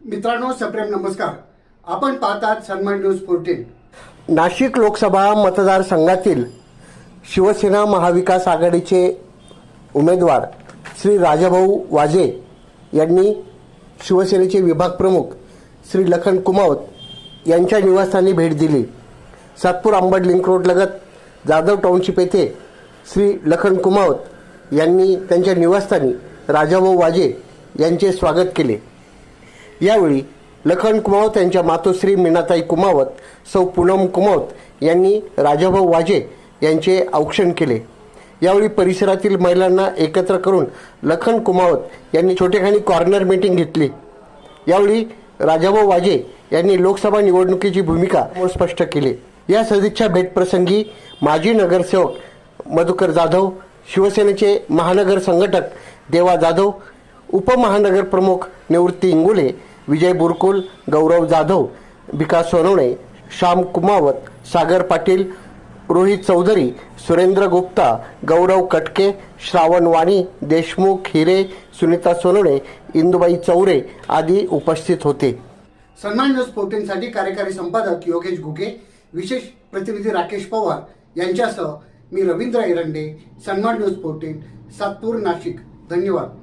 मित्रांनो सप्रेम नमस्कार. आपण पाहतात सन्मान न्यूज फोर्टीन नाशिक लोकसभा मतदारसंघातील शिवसेना महाविकास आघाडीचे उमेदवार श्री राजाभाऊ वाजे यांनी शिवसेनेचे विभाग प्रमुख श्री लखन कुमावत यांच्या निवासस्थानी भेट दिली. सातपूर आंबड लिंक रोडलगत जाधव टाउनशिप येथे श्री लखन कुमावत यांनी त्यांच्या निवासस्थानी राजाभाऊ वाजे यांचे स्वागत केले. यावेळी लखन कुमावत यांच्या मातोश्री मीनाताई कुमावत सौ पूनम कुमावत यांनी राजाभाऊ वाजे यांचे औक्षण केले. यावेळी परिसरातील महिलांना एकत्र करून लखन कुमावत यांनी छोटेखानी कॉर्नर मीटिंग घेतली. यावेळी राजाभाऊ वाजे यांनी लोकसभा निवडणुकीची भूमिका स्पष्ट केली. या सदिच्छा भेटप्रसंगी माजी नगरसेवक मधुकर जाधव शिवसेनेचे महानगर संघटक देवा जाधव उपमहानगर प्रमुख निवृत्ती इंगोले विजय बुरकुल गौरव जाधव विकास सोनवणे श्याम कुमावत सागर पाटील रोहित चौधरी सुरेंद्र गुप्ता गौरव कटके श्रावण वाणी देशमुख हिरे सुनीता सोनवणे इंदुबाई चौरे आदी उपस्थित होते. सन्मान न्यूज फोर्टीनसाठी कार्यकारी संपादक योगेश घुगे विशेष प्रतिनिधी राकेश पवार यांच्यासह मी रवींद्र एरंडे सन्मान न्यूज फोर्टीन सातपूर नाशिक. धन्यवाद.